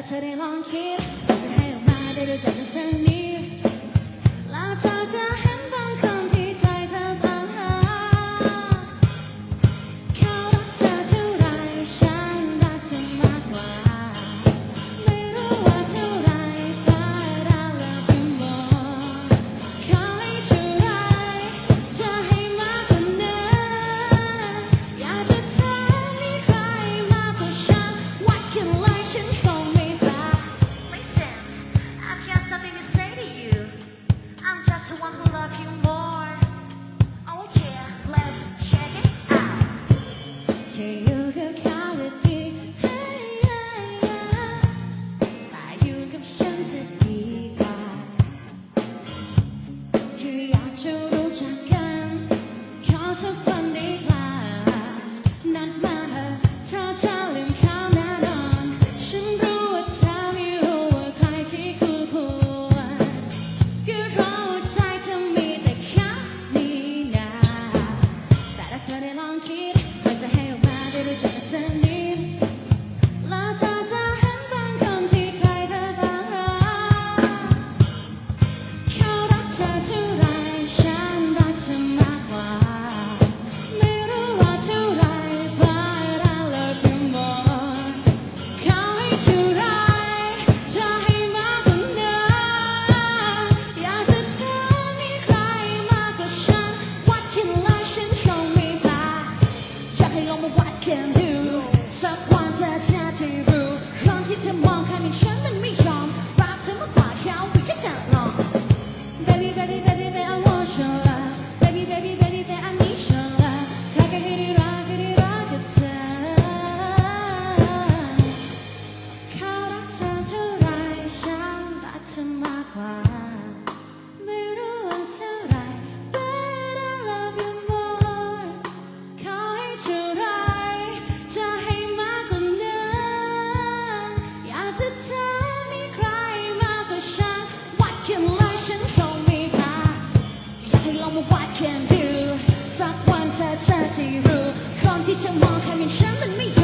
I tell him on kid, to hang my little ษฎีกาที่อยากจะรู้จักกันขอสักวัน can do สักวันเธอจะได้รู้คนที่เธอมองแค่มอย่าฉันมันไม่